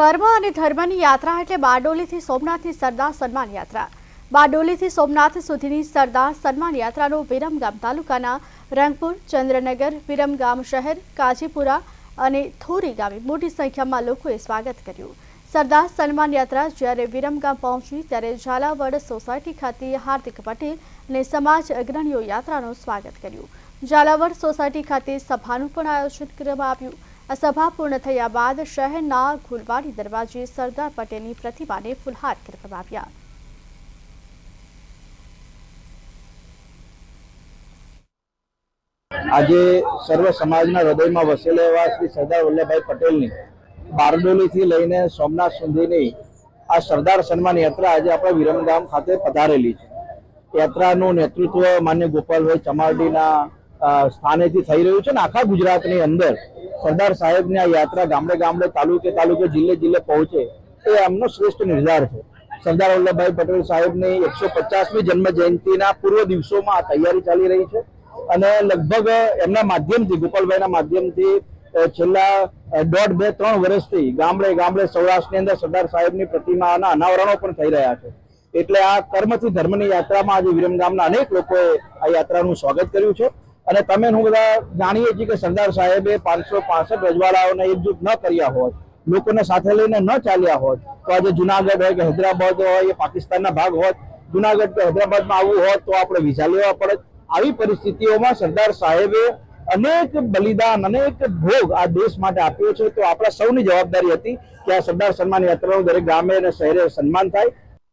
કર્મ અને ધર્મની યાત્રા એટલે બારડોલીથી સોમનાથની સરદાર સન્માન યાત્રા. બારડોલીથી સોમનાથ સુધીની સરદાર સન્માન યાત્રાનું વિરમગામ તાલુકાના રંગપુર, ચંદ્રનગર વિરમગામ શહેર, કાજીપુરા અને થોરી ગામે મોટી સંખ્યામાં લોકોએ સ્વાગત કર્યું. સરદાર સન્માન યાત્રા જ્યારે વિરમગામ પહોંચી ત્યારે ઝાલાવડ સોસાયટી ખાતે હાર્દિક પટેલ અને સમાજ અગ્રણીઓ યાત્રાનું સ્વાગત કર્યું. ઝાલાવડ સોસાયટી ખાતે સભાનું પણ આયોજન કરવામાં આવ્યું. આ સભા પૂર્ણ થયા બાદ શહેરના ગુલવાડી દરવાજે સરદાર પટેલની પ્રતિમાને ફુલહાર કરવામાં આવ્યા. આજે સર્વ સમાજના હૃદયમાં વસેલા એવા શ્રી સરદાર વલ્લભભાઈ પટેલની બારડોલીથી લઈને સોમનાથ સુધીની આ સરદાર સન્માન યાત્રા આજે આપણા વિરમગામ ખાતે પધારેલી છે. યાત્રાનું નેતૃત્વ માન્ય ગોપાલભાઈ ચમારડીના સ્થાનેથી થઈ રહ્યું છે ને આખા ગુજરાતની અંદર, સરદાર સાહેબની આ યાત્રા ગામડે ગામડે, તાલુકે તાલુકે, જિલ્લે જિલ્લે પહોંચે, એ એમનો શ્રેષ્ઠ નિર્ધાર છે. સરદાર વલ્લભભાઈ પટેલ સાહેબની એકસો પચાસમી જન્મ જયંતિના પૂર્વ દિવસોમાં આ તૈયારી ચાલી રહી છે અને લગભગ એમના માધ્યમથી, ગોપાલભાઈના માધ્યમથી છેલ્લા દોઢ બે ત્રણ વર્ષથી ગામડે ગામડે સૌરાષ્ટ્રની અંદર સરદાર સાહેબની પ્રતિમાના અનાવરણો પણ થઈ રહ્યા છે. એટલે આ કર્મથી ધર્મની યાત્રામાં આજે વિરમગામના અનેક લોકોએ આ યાત્રાનું સ્વાગત કર્યું છે. અને તમે હું બધા જાણીએ છીએ કે સરદાર સાહેબે પાંચસો પાસઠ રજવાડાઓને એકજૂટ ન કર્યા હોત, લોકોને સાથે લઈને ન ચાલ્યા હોત, તો આજે જુનાગઢ હોય કે હૈદરાબાદ હોય, એ પાકિસ્તાનના ભાગ હોત, જુનાગઢ કે હૈદરાબાદમાં આવવું હોત, તો આપણે વિઝા લેવા પડે. આવી પરિસ્થિતિઓમાં સરદાર સાહેબે અનેક બલિદાન, અનેક ભોગ આ દેશ માટે આપ્યો છે. તો આપણા સૌની જવાબદારી હતી કે આ સરદાર સન્માન યાત્રાનું દરેક ગામે અને શહેરે સન્માન થાય.